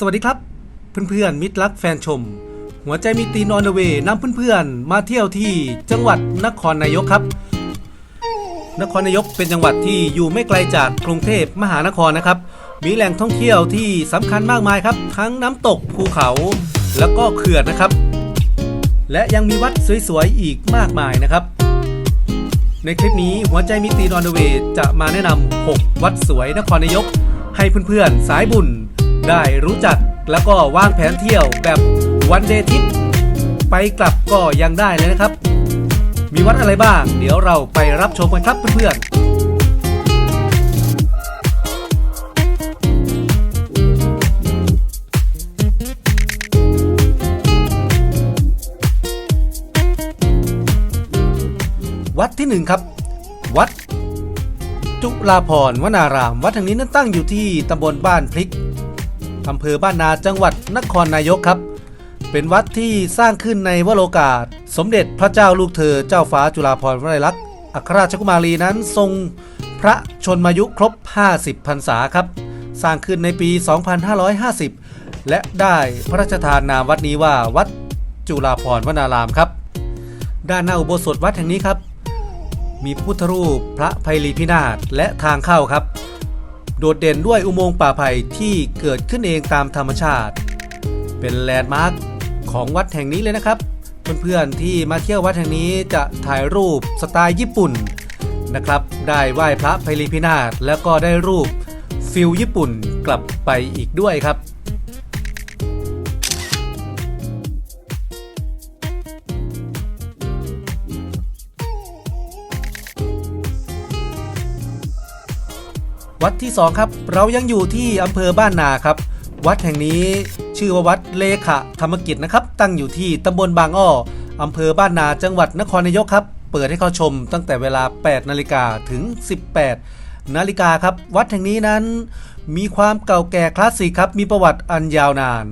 สวัสดีครับ เพื่อนๆมิตรรักแฟนชม หัวใจมีตีนออนเวย์นำเพื่อนๆ มาเที่ยวที่จังหวัดนครนายกครับ นครนายกเป็นจังหวัดที่อยู่ไม่ไกลจากกรุงเทพมหานครนะครับ มีแหล่งท่องเที่ยวที่สำคัญมากมายครับ ทั้งน้ำตกภูเขา แล้วก็เขื่อนนะครับ และยังมีวัดสวยๆอีกมากมายนะครับ ในคลิปนี้หัวใจมิตรีนออะเวย์จะมาแนะนำ6วัดสวยนครนายก ให้เพื่อนๆสายบุญ ได้รู้จักแล้วก็วางแผนเที่ยวแบบวันเดย์ทิปไปกลับก็ยังได้เลยนะครับ มีวัดอะไรบ้าง เดี๋ยวเราไปรับชมกันครับเพื่อนๆวัดที่หนึ่งครับ วัด จุฬาพรวนาราม วัดแห่งนี้นั้นตั้งอยู่ที่ตำบลบ้านพลิก อำเภอบ้านนาจังหวัดนครนายกครับ เป็นวัดที่สร้างขึ้นในวโรกาส สมเด็จพระเจ้าลูกเธอเจ้าฟ้าจุฬาภรณ์วลัยลักษณ์อัครราชกุมารีนั้นทรงพระชนมายุครบ 50 พรรษาครับ สร้างขึ้นในปี 2550 และได้พระราชทานนามวัดนี้ว่าวัดจุฬาภรณ์วนารามครับ ด้านหน้าอุโบสถวัดแห่งนี้ครับ มีพุทธรูปพระไพลีพินาศและทางเข้าครับ โดดเด่นด้วยอุโมงค์ป่าไผ่ที่เกิดขึ้นเองตามธรรมชาติ เป็นแลนด์มาร์คของวัดแห่งนี้เลยนะครับ เพื่อนๆที่มาเที่ยววัดแห่งนี้จะถ่ายรูปสไตล์ญี่ปุ่นนะครับ ได้ไหว้พระไพลีพินาศแล้วก็ได้รูปฟิลญี่ปุ่นกลับไปอีกด้วยครับ วัดที่สองครับ เรายังอยู่ที่อำเภอบ้านนาครับ วัดแห่งนี้ชื่อว่าวัดเลขะธรรมกิจนะครับ ตั้งอยู่ที่ตำบลบางอ้ออำเภอบ้านนาจังหวัดนครนายกครับ เปิดให้เข้าชมตั้งแต่เวลา 8 นาฬิกาถึง 18 นาฬิกาครับ วัดแห่งนี้นั้น มีความเก่าแก่คลาสสิกครับ มีประวัติอันยาวนาน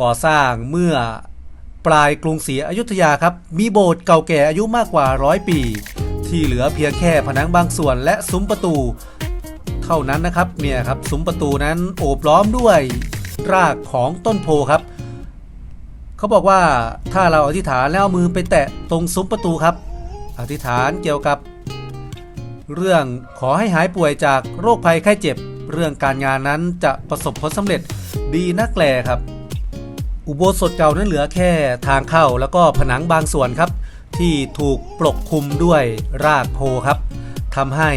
ก่อสร้างเมื่อปลายกรุงศรีอยุธยาครับ มีโบสถ์เก่าแก่อายุมากกว่าร้อยปี ที่เหลือเพียงแค่ผนังบางส่วนและซุ้มประตู ท่านั้นนะครับเนี่ยครับซุ้มประตูนั้นโอบล้อมด้วยรากของต้นโพครับเขาบอกว่าถ้าเราอธิษฐานแล้วเอามือไปแตะตรงซุ้มประตูครับ อธิษฐานเกี่ยวกับ เรื่องขอให้หายป่วยจากโรคภัยไข้เจ็บ เรื่องการงานนั้นจะประสบผลสำเร็จดีนักแลครับ อุโบสถเก่านั้นเหลือแค่ทางเข้าแล้วก็ผนังบางส่วนครับ ที่ถูกปกคลุมด้วยรากโพครับ ทำให้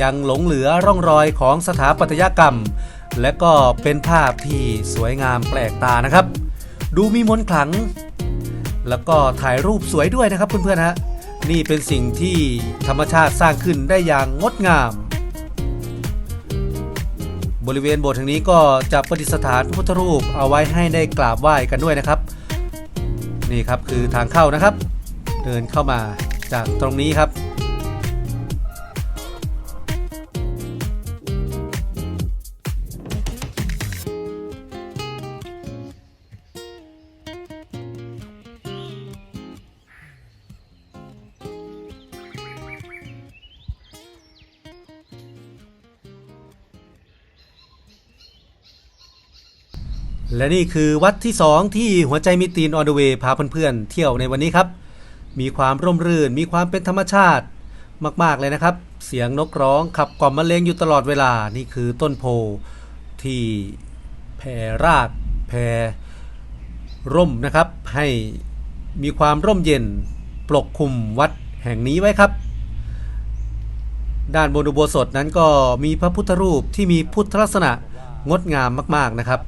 ยังหลงเหลือร่องรอยของสถาปัตยกรรม และก็เป็นภาพที่สวยงามแปลกตานะครับ ดูมีมนต์ขลัง แล้วก็ถ่ายรูปสวยด้วยนะครับเพื่อนๆฮะนี่เป็นสิ่งที่ธรรมชาติสร้างขึ้นได้อย่างงดงาม บริเวณโบสถ์แห่งนี้ก็จะประดิษฐานพระพุทธรูปเอาไว้ให้ได้กราบไหว้กันด้วยนะครับ นี่ครับคือทางเข้านะครับ เดินเข้ามาจากตรงนี้ครับ และนี่คือวัดที่ 2 ที่หัวใจมิตีนออนเดอะเวย์พาเพื่อนๆเที่ยวในวันนี้ครับ มีความร่มรื่น มีความเป็นธรรมชาติมากๆเลยนะครับ เสียงนกร้องขับกล่อมมะเลงอยู่ตลอดเวลานี่คือต้นโพที่แผ่รากแผ่ร่มนะครับ ให้มีความร่มเย็นปกคลุมวัดแห่งนี้ไว้ครับ ด้านบนอุโบสถนั้นก็มีพระพุทธรูปที่มีพุทธลักษณะงดงามมากๆนะครับ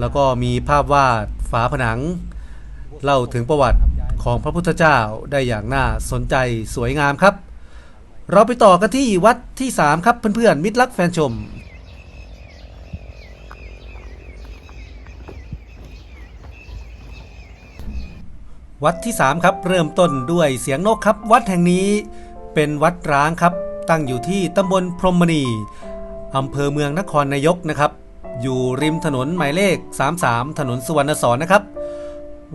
แล้วก็มีภาพวาดฝาผนัง เล่าถึงประวัติของพระพุทธเจ้าได้อย่างน่าสนใจสวยงามครับ เราไปต่อกันที่วัดที่ 3 ครับเพื่อนๆมิตรรักแฟนชม วัดที่ 3 ครับ เริ่มต้นด้วยเสียงนกครับ วัดแห่งนี้เป็นวัดร้างครับ ตั้งอยู่ที่ตำบลพรหมณีอำเภอเมืองนครนายกนะครับ อยู่ริมถนนหมายเลข 33 ถนนสุวรรณสอนนะครับ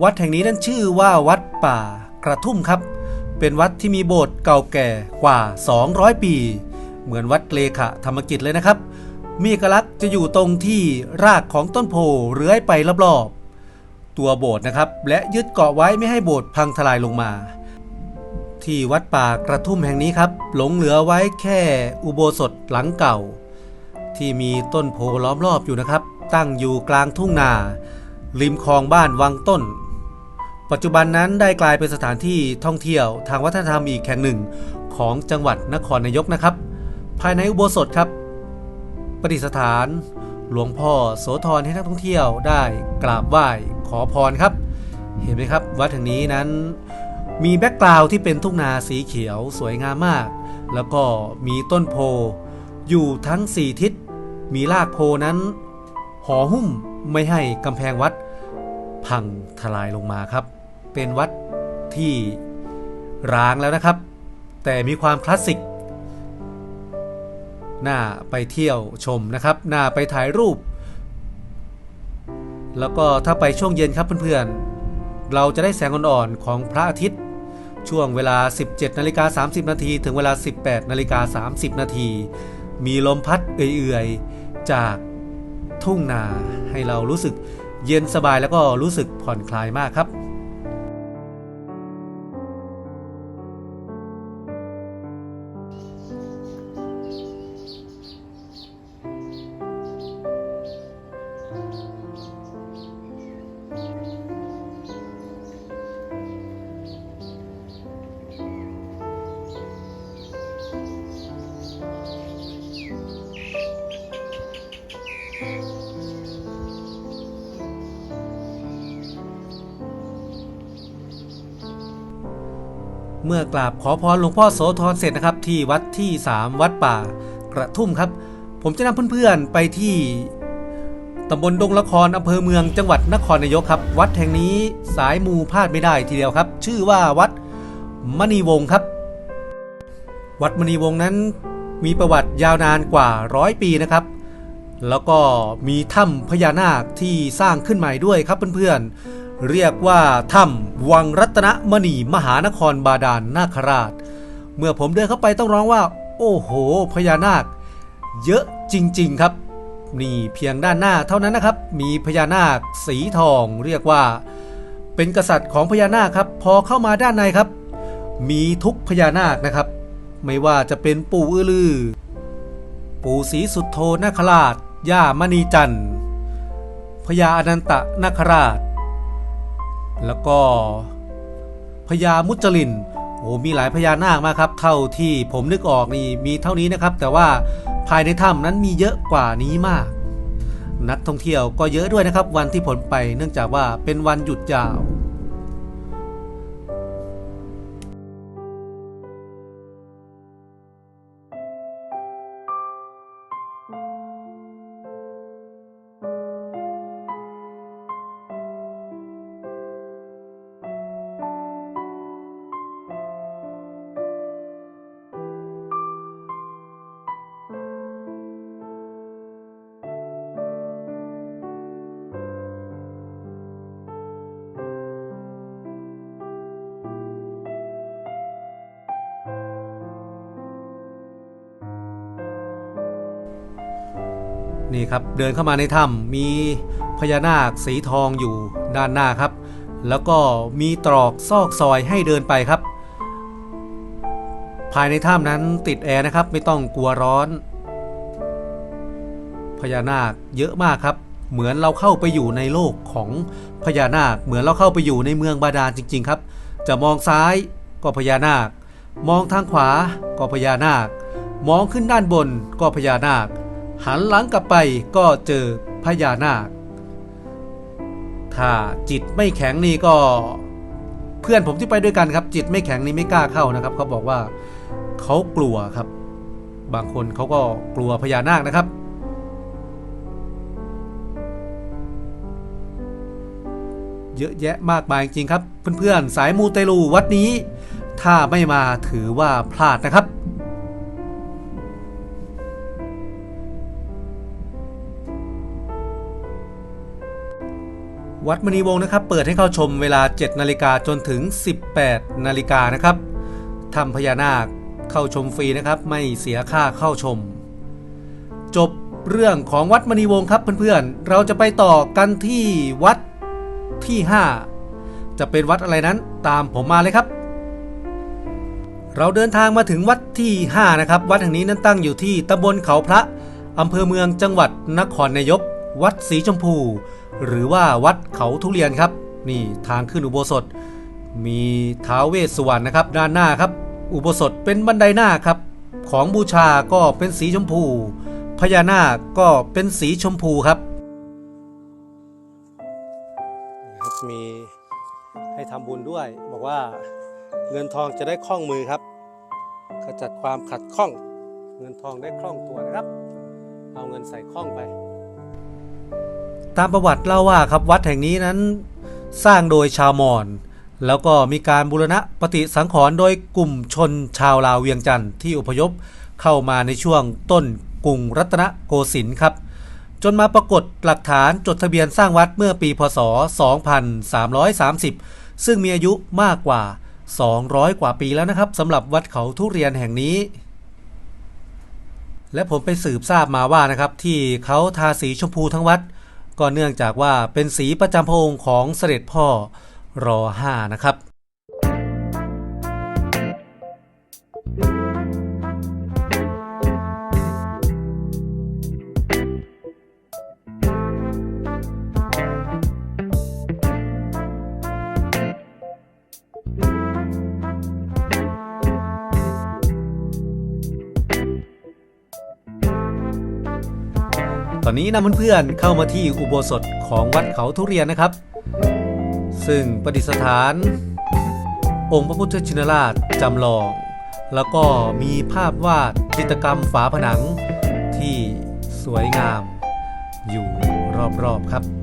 วัดแห่งนี้นั้นชื่อว่าวัดป่ากระทุ่มครับ เป็นวัดที่มีโบสถ์เก่าแก่กว่า 200 ปี เหมือนวัดเลขะธรรมกิจเลยนะครับ มีเอกลักษณ์จะอยู่ตรงที่รากของต้นโพเลื้อยไปรอบๆตัวโบสถ์นะครับ และยึดเกาะไว้ไม่ให้โบสถ์พังทลายลงมา ที่วัดป่ากระทุ่มแห่งนี้ครับ หลงเหลือไว้แค่อุโบสถหลังเก่า ที่มีต้นโพล้อมรอบอยู่นะครับ ตั้งอยู่กลางทุ่งนาริมคลองบ้านวังต้น ปัจจุบันนั้นได้กลายเป็นสถานที่ท่องเที่ยวทางวัฒนธรรมอีกแห่งหนึ่งของจังหวัดนครนายกนะครับ ภายในอุโบสถครับประดิษฐานหลวงพ่อโสธรให้นักท่องเที่ยวได้กราบไหว้ขอพรครับ เห็นไหมครับ วัดแห่งนี้นั้นมีแบ็กกราวที่เป็นทุ่งนาสีเขียวสวยงามมาก แล้วก็มีต้นโพอยู่ทั้ง 4 ทิศ มีรากโพนั้นห่อหุ้มไม่ให้กำแพงวัด พังทลายลงมาครับ เป็นวัดที่ร้างแล้วนะครับ แต่มีความคลาสสิกน่าไปเที่ยวชมนะครับน่าไปถ่ายรูป แล้วก็ถ้าไปช่วงเย็นครับเพื่อนๆ เราจะได้แสงอ่อนๆของพระอาทิตย์ ช่วงเวลา 17นาฬิกา30นาทีถึงเวลา 18นาฬิกา30นาทีมีลมพัดเอื่อยๆ จากทุ่งนาให้เรารู้สึกเย็นสบายแล้วก็รู้สึกผ่อนคลายมากครับ เมื่อกราบขอพรหลวงพ่อโสธรเสร็จนะครับ ที่วัดที่ 3 วัดป่ากระทุ่มครับ ผมจะนำเพื่อนๆไปที่ตำบลดงละครอำเภอเมืองจังหวัดนครนายกครับ วัดแห่งนี้สายมูพลาดไม่ได้ทีเดียวครับ ชื่อว่าวัดมณีวงศ์ครับ วัดมณีวงศ์นั้นมีประวัติยาวนานกว่าร้อยปีนะครับ แล้วก็มีถ้ำพญานาคที่สร้างขึ้นใหม่ด้วยครับเพื่อนๆ เรียกว่าถ้ำวังรัตนมณีมหานครบาดาลนาคราช เมื่อผมเดินเข้าไปต้องร้องว่า โอ้โห พญานาค เยอะจริง ๆครับ นี่เพียงด้านหน้าเท่านั้นนะครับ มีพญานาคสีทอง เรียกว่า เป็นกษัตริย์ของพญานาคครับ พอเข้ามาด้านในครับ มีทุกพญานาคนะครับ ไม่ว่าจะเป็นปู่อือลือ ปู่ศรีสุดโทนาคราชย่ามณีจันทร์พญาอนันตนาคราช แล้วก็พญามุจลินโอ้มีหลายพญานาคมากครับ เท่าที่ผมนึกออกนี่มีเท่านี้นะครับ แต่ว่าภายในถ้ำนั้นมีเยอะกว่านี้มาก นักท่องเที่ยวก็เยอะด้วยนะครับ วันที่ผมไปเนื่องจากว่าเป็นวันหยุดยาว นี่ครับเดินเข้ามาในถ้ำมีพญานาคสีทองอยู่ด้านหน้าครับ แล้วก็มีตรอกซอกซอยให้เดินไปครับ ภายในถ้ำนั้นติดแอร์นะครับไม่ต้องกลัวร้อน พญานาคเยอะมากครับ เหมือนเราเข้าไปอยู่ในโลกของพญานาค เหมือนเราเข้าไปอยู่ในเมืองบาดาลจริง ๆ ครับ จะมองซ้ายก็พญานาค มองทางขวาก็พญานาค มองขึ้นด้านบนก็พญานาค หันหลังกลับไปก็เจอพญานาค ถ้าจิตไม่แข็งนี่ก็ เพื่อนผมที่ไปด้วยกันครับ จิตไม่แข็งนี่ไม่กล้าเข้านะครับ เขาบอกว่าเขากลัวครับ บางคนเขาก็กลัวพญานาคนะครับเยอะแยะมากมายจริงครับ เพื่อนๆ สายมูเตลูวัดนี้ ถ้าไม่มาถือว่าพลาดนะครับ วัดมณีวงศ์นะครับ เปิดให้เข้าชมเวลา 7 นาฬิกาจนถึง 18 นาฬิกานะครับทำพญานาคเข้าชมฟรีนะครับ ไม่เสียค่าเข้าชม จบเรื่องของวัดมณีวงศ์ครับเพื่อนๆ เราจะไปต่อกันที่วัดที่ 5 จะเป็นวัดอะไรนั้นตามผมมาเลยครับ เราเดินทางมาถึงวัดที่ 5 นะครับ วัดแห่งนี้นั้นตั้งอยู่ที่ตำบลเขาพระอำเภอเมืองจังหวัดนครนายก วัดสีชมพู หรือว่าวัดเขาทุเรียนครับ นี่ทางขึ้นอุโบสถ มีท้าวเวสสุวรรณนะครับ ด้านหน้าครับ อุโบสถเป็นบันไดหน้าครับ ของบูชาก็เป็นสีชมพู พญานาคก็เป็นสีชมพูครับครับมีให้ทำบุญด้วย บอกว่าเงินทองจะได้คล่องมือครับขจัดความขัดข้อง เงินทองได้คล่องตัวนะครับ เอาเงินใส่คล่องไป ตามประวัติเล่าว่าครับวัดแห่งนี้นั้นสร้างโดยชาวมอญแล้วก็มีการบูรณะปฏิสังขรณ์โดยกลุ่มชนชาวลาวเวียงจันทร์ที่อพยพเข้ามาในช่วงต้นกรุงรัตนโกสินทร์ครับ จนมาปรากฏหลักฐานจดทะเบียนสร้างวัดเมื่อปีพศ 2330 ซึ่งมีอายุมากกว่า 200 กว่าปีแล้วนะครับสำหรับวัดเขาทุเรียนแห่งนี้ และผมไปสืบทราบมาว่านะครับที่เขาทาสีชมพูทั้งวัด ก็เนื่องจากว่าเป็นสีประจำพระองค์ของเสด็จพ่อรอห้านะครับ อนนี้นำเพื่อนๆเข้ามาที่อุโบสถของวัดเขาทุเรียนนะครับ ซึ่งประดิษฐาน องค์พระพุทธชินราชจำลอง แล้วก็มีภาพวาดจิตรกรรมฝาผนังที่สวยงามอยู่รอบๆครับ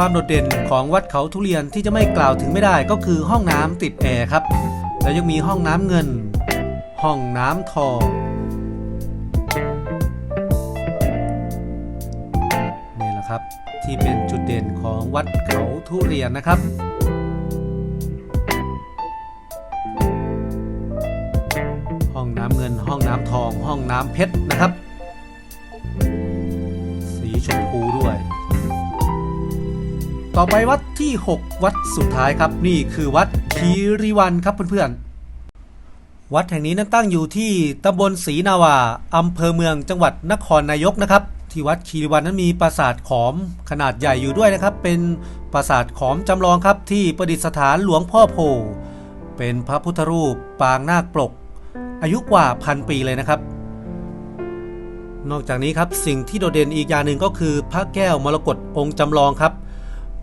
ความโดดเด่นของวัดเขาทุเรียนที่จะไม่กล่าวถึงไม่ได้ก็คือห้องน้ำติดแอร์ครับ แล้วยังมีห้องน้ำเงิน ห้องน้ำทองนี่แหละครับที่เป็นจุดเด่นของวัดเขาทุเรียนนะครับห้องน้ำเงิน ห้องน้ำทอง ห้องน้ำเพชรนะครับ สีชมพูด้วย ต่อไปวัดที่ 6 วัดสุดท้ายครับ นี่คือวัดคีรีวันครับเพื่อนๆ วัดแห่งนี้นั้นตั้งอยู่ที่ตำบลศรีนาวาอำเภอเมืองจังหวัดนครนายกนะครับ ที่วัดคีรีวันนั้นมีปราสาทขอมขนาดใหญ่อยู่ด้วยนะครับ เป็นปราสาทขอมจำลองครับที่ประดิษฐานหลวงพ่อโพเป็นพระพุทธรูปปางนาคปลก อายุกว่าพันปีเลยนะครับนอกจากนี้ครับสิ่งที่โดดเด่นอีกอย่างหนึ่งก็คือพระแก้วมรกตองค์จำลองครับ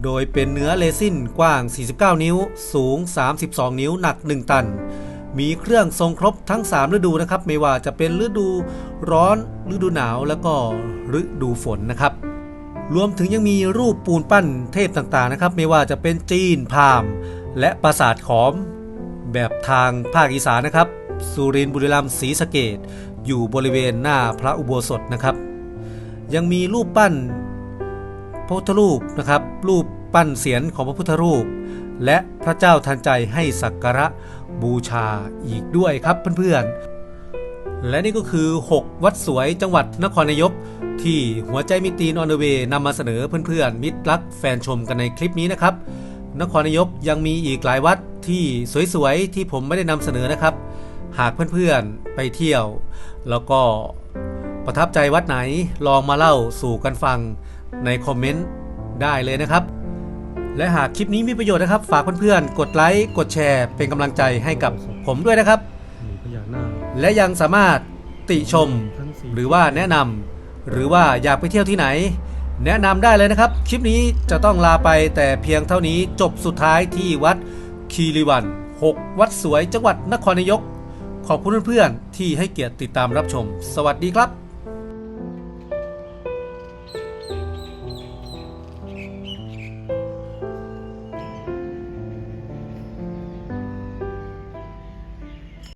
โดยเป็นเนื้อเลซินกว้าง 49 นิ้ว สูง 32 นิ้ว หนัก 1 ตัน มีเครื่องทรงครบทั้ง 3 ฤดูนะครับ ไม่ว่าจะเป็นฤดูร้อน ฤดูหนาว แล้วก็ฤดูฝนนะครับ รวมถึงยังมีรูปปูนปั้นเทพต่างๆนะครับ ไม่ว่าจะเป็นจีน พาม และปราสาทขอม แบบทางภาคอีสานนะครับ สุรินทร์บุรีรัมย์ศรีสะเกดอยู่บริเวณหน้าพระอุโบสถนะครับ ยังมีรูปปั้น ระพุทธรูปนะครับ รูปปั้นเสียนของพระพุทธรูป และพระเจ้าทันใจให้สักการะบูชาอีกด้วยครับเพื่อนๆ และนี่ก็คือ 6 วัดสวยจังหวัดนครนายก ที่หัวใจมิตรีนออะเวย์นำมาเสนอเพื่อนๆ มิตรรักแฟนชมกันในคลิปนี้นะครับ นครนายกยังมีอีกหลายวัดที่สวยๆ ที่ผมไม่ได้นำเสนอนะครับ หากเพื่อนๆ ไปเที่ยว แล้วก็ประทับใจวัดไหนลองมาเล่าสู่กันฟัง ในคอมเมนต์ได้เลยนะครับ และหากคลิปนี้มีประโยชน์นะครับ ฝากเพื่อนๆ กดไลค์ กดแชร์ เป็นกำลังใจให้กับผมด้วยนะครับ มีพญานาคและยังสามารถติชม ทั้งสี่หรือว่าแนะนำหรือว่าอยากไปเที่ยวที่ไหน แนะนำได้เลยนะครับ คลิปนี้จะต้องลาไปแต่เพียงเท่านี้จบสุดท้ายที่วัดคีรีวัน 6 วัดสวยจังหวัดนครนายก ขอบคุณเพื่อนๆที่ให้เกียรติติดตามรับชม สวัสดีครับ